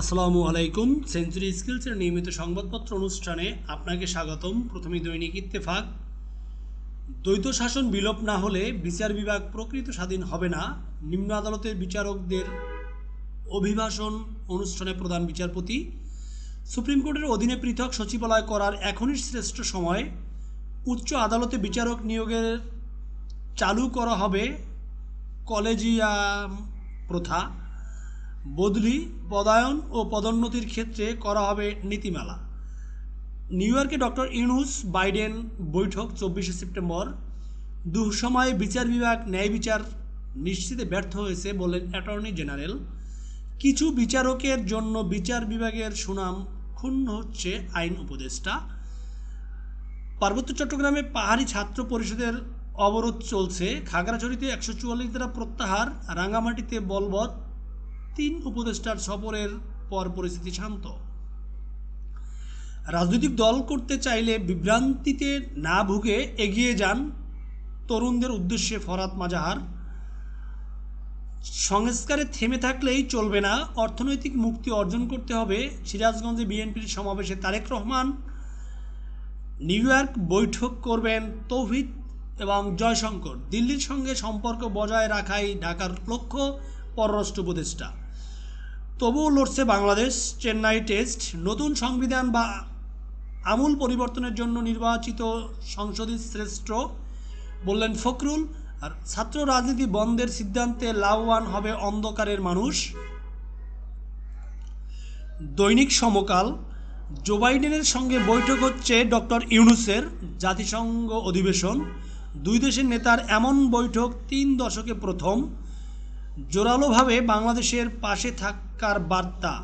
আসসালামু আলাইকুম। সেঞ্চুরি স্কিলসের নিয়মিত সংবাদপত্র অনুষ্ঠানে আপনাকে স্বাগতম। প্রথমে দৈনিক ইত্তেফাক। দ্বৈত শাসন বিলোপ না হলে বিচার বিভাগ প্রকৃত স্বাধীন হবে না। নিম্ন আদালতের বিচারকদের অভিভাষণ অনুষ্ঠানে প্রধান বিচারপতি। সুপ্রিম কোর্টের অধীনে পৃথক সচিবালয় করার এখনই শ্রেষ্ঠ সময়। উচ্চ আদালতে বিচারক নিয়োগের চালু করা হবে কলেজিয়াম প্রথা। বদলি, পদায়ন ও পদোন্নতির ক্ষেত্রে করা হবে নীতিমালা। নিউ ইয়র্কে ডক্টর ইউনুস বাইডেন বৈঠক চব্বিশে সেপ্টেম্বর। দুঃসময়ে বিচার বিভাগ ন্যায় বিচার নিশ্চিতে ব্যর্থ হয়েছে বলেন অ্যাটর্নি জেনারেল। কিছু বিচারকের জন্য বিচার বিভাগের সুনাম ক্ষুণ্ণ হচ্ছে আইন উপদেষ্টা। পার্বত্য চট্টগ্রামে পাহাড়ি ছাত্র পরিষদের অবরোধ চলছে। খাগড়াছড়িতে একশো চুয়াল্লিশ দ্বারা প্রত্যাহার, রাঙামাটিতে বলবৎ তিন উপদেষ্টার সফরের পর পরিস্থিতি শান্ত। রাজনৈতিক দল করতে চাইলে বিভ্রান্তিতে না ভুগে এগিয়ে যান তরুণদের উদ্দেশ্যে ফরাত মাজাহার। সংস্কারে থেমে থাকলেই চলবে না। অর্থনৈতিক মুক্তি অর্জন করতে হবে সিরাজগঞ্জে বিএনপির সমাবেশে তারেক রহমান। নিউ ইয়র্ক বৈঠক করবেন তৌহিদ এবং জয়শঙ্কর। দিল্লির সঙ্গে সম্পর্ক বজায় রাখাই ঢাকার লক্ষ্য পররাষ্ট্র উপদেষ্টা। তবুও লড়ছে বাংলাদেশ, চেন্নাই টেস্ট, নতুন সংবিধান বা আমূল পরিবর্তনের জন্য নির্বাচিত সংসদই শ্রেষ্ঠ, বললেন ফখরুল। আর ছাত্র রাজনীতি বন্ধের সিদ্ধান্তে লাভবান হবে অন্ধকারের মানুষ। দৈনিক সমকাল, জো বাইডেনের সঙ্গে বৈঠক হচ্ছে ডক্টর ইউনুসের জাতিসংঘ অধিবেশন। দুই দেশের নেতার এমন বৈঠক তিন দশকে প্রথম। জোরালোভাবে বাংলাদেশের পাশে থাকার বার্তা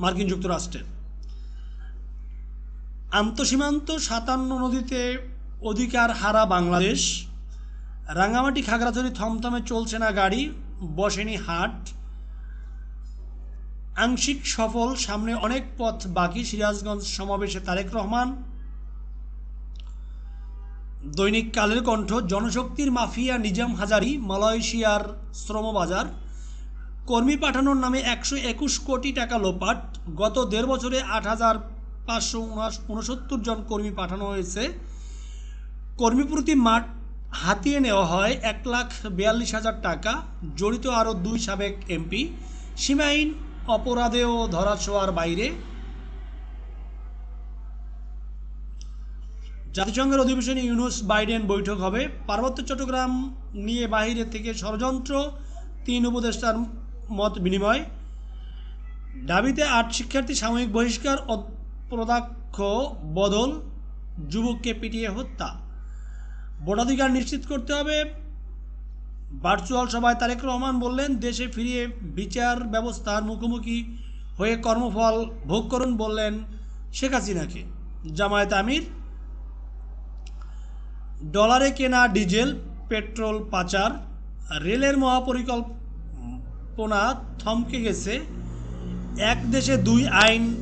মার্কিন যুক্তরাষ্ট্রের। আন্তঃসীমান্ত সাতান্ন নদীতে অধিকার হারা বাংলাদেশ। রাঙামাটি খাগড়াছড়ি থমথমে চলছে না গাড়ি, বসেনি হাট। আংশিক সফল সামনে অনেক পথ বাকি, সিরাজগঞ্জ সমাবেশে তারেক রহমান দৈনিক কালের কণ্ঠ, জনশক্তির মাফিয়া নিজাম হাজারি, মালয়েশিয়ার শ্রমবাজার। কর্মী পাঠানোর নামে একশো একুশ কোটি টাকা লোপাট। গত দেড় বছরে আট হাজার পাঁচশো উনসত্তর জন কর্মী পাঠানো হয়েছে। কর্মী প্রতি মাঠ হাতিয়ে নেওয়া হয় এক লাখ বিয়াল্লিশ হাজার টাকা। জড়িত আরও দুই সাবেক এমপি। সীমাহীন অপরাধেও ধরাছোঁয়ার বাইরে। জাতিসংঘের অধিবেশনে ইউনুস বাইডেন বৈঠক হবে। পার্বত্য চট্টগ্রাম নিয়ে বাইরে থেকে ষড়যন্ত্র, তিন উপদেষ্টার মত বিনিময়। দাবিতে আট শিক্ষার্থী সাময়িক বহিষ্কার অপ্রদাক্ষ বদল, যুবককে পিটিয়ে হত্যা। ভোটাধিকার নিশ্চিত করতে হবে। ভার্চুয়াল সভায় তারেক রহমান বললেন, দেশে ফিরিয়ে বিচার ব্যবস্থার মুখোমুখি হয়ে কর্মফল ভোগ করুন বললেন শেখ হাসিনাকে। জামায়াত আমির ডলারে কেনা ডিজেল, পেট্রোল পাচার, রেলের মহাপরিকল্পনা থমকে গেছে। এক দেশে দুই আইন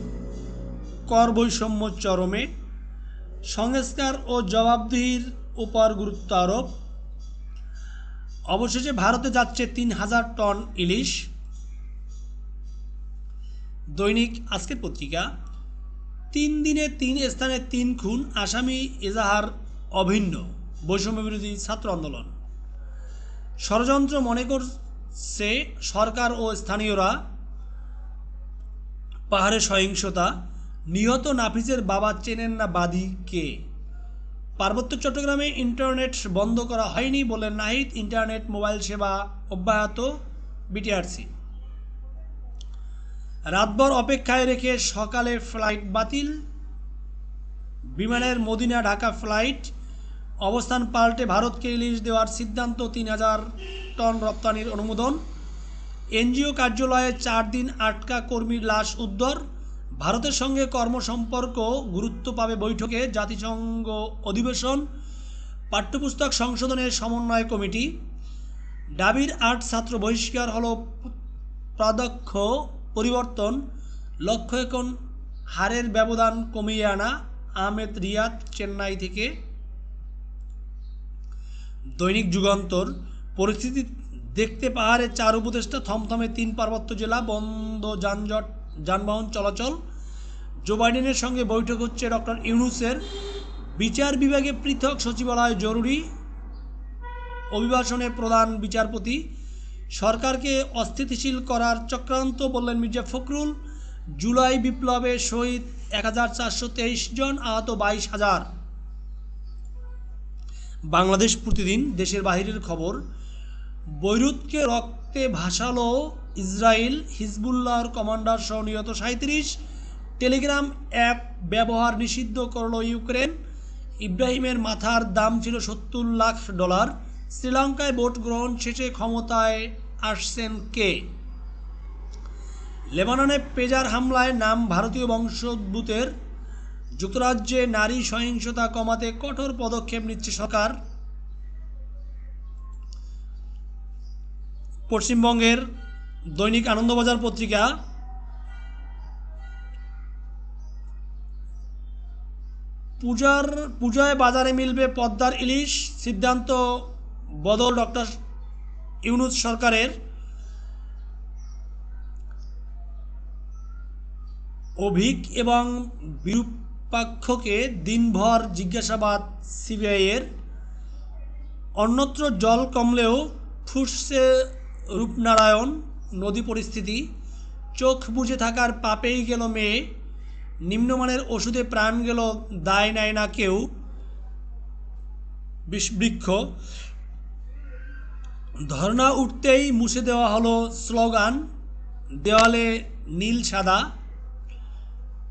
কর বৈষম্য চরমে। সংস্কার ও জবাবদিহির উপর গুরুত্ব আরোপ। অবশেষে ভারতে যাচ্ছে তিন হাজার টন ইলিশ। দৈনিক আজকের পত্রিকা, তিন দিনে তিন স্থানে তিন খুন, আসামি এজাহার অভিন্ন বৈষম্য বিরোধী ছাত্র আন্দোলন। ষড়যন্ত্র মনে করছে সরকার ও স্থানীয়রা। পাহাড়ে সহিংসতা, নিহত নাফিজের বাবা চেনেন না বাদী কে? পার্বত্য চট্টগ্রামে ইন্টারনেট বন্ধ করা হয়নি বলে নাহিদ ইন্টারনেট মোবাইল সেবা অব্যাহত বিটিআরসি। রাতভর অপেক্ষায় রেখে সকালে ফ্লাইট বাতিল। বিমানের মদিনা ঢাকা ফ্লাইট অবস্থান পাল্টে ভারতকে ইলিশ দেওয়ার সিদ্ধান্ত তিন হাজার টন রপ্তানির অনুমোদন। এনজিও কার্যালয়ে চার দিন আটকা কর্মীর লাশ উদ্ধার। ভারতের সঙ্গে কর্মসম্পর্ক গুরুত্ব পাবে বৈঠকে জাতিসংঘ অধিবেশন, পাঠ্যপুস্তক সংশোধনের সমন্বয় কমিটি। ডাবির আট ছাত্র বহিষ্কার হল প্রাদক্ষ পরিবর্তন, লক্ষ্য এখন হারের ব্যবধান কমিয়ে আনা। আহমেদ রিয়াদ, চেন্নাই থেকে দৈনিক যুগান্তর, পরিস্থিতি দেখতে পাহাড়ের চার উপদেষ্টা থমথমে তিন পার্বত্য জেলা, বন্ধ যানজট, যানবাহন চলাচল। জো বাইডেনের সঙ্গে বৈঠক হচ্ছে ডক্টর ইউনুসের। বিচার বিভাগে পৃথক সচিবালয় জরুরি। অভিবাসনে প্রধান বিচারপতি। সরকারকে অস্থিতিশীল করার চক্রান্ত বললেন মির্জা ফখরুল। জুলাই বিপ্লবে শহীদ এক হাজার চারশো তেইশ জন, আহত বাইশ হাজার। বাংলাদেশ প্রতিদিন দেশের বাহিরের খবর, বৈরুতকে রক্তে ভাসালো ইসরায়েল, হিজবুল্লাহর কমান্ডার সহ নিহত সাঁত্রিশ টেলিগ্রাম অ্যাপ ব্যবহার নিষিদ্ধ করল ইউক্রেন। ইব্রাহিমের মাথার দাম ছিল সত্তর লাখ ডলার। শ্রীলঙ্কায় ভোট গ্রহণ শেষে ক্ষমতায় আসছেন কে? লেবাননে পেজার হামলায় নাম ভারতীয় বংশোদ্ভূতের যুক্তরাজ্যে নারী সহিংসতা কমাতে কঠোর পদক্ষেপ নিচ্ছে সরকার। পশ্চিমবঙ্গের দৈনিক আনন্দবাজার পত্রিকা পূজার পূজায় বাজারে মিলবে পদ্মার ইলিশ, সিদ্ধান্ত বদল ডক্টর ইউনুস সরকারের। অভিক এবং বিরূপাক্ষকে দিনভর জিজ্ঞাসাবাদ সিবিআইয়ের। অন্যত্র জল কমলেও ফুসছে রূপনারায়ণ, নদী পরিস্থিতি। চোখ বুজে থাকার পাপেই গেল মেয়ে। নিম্নমানের ওষুধে প্রাণ গেল দায় নেয় না কেউ। বিষবৃক্ষ ধর্ণা উঠতেই মুছে দেওয়া হলো স্লোগান, দেওয়ালে নীল সাদা।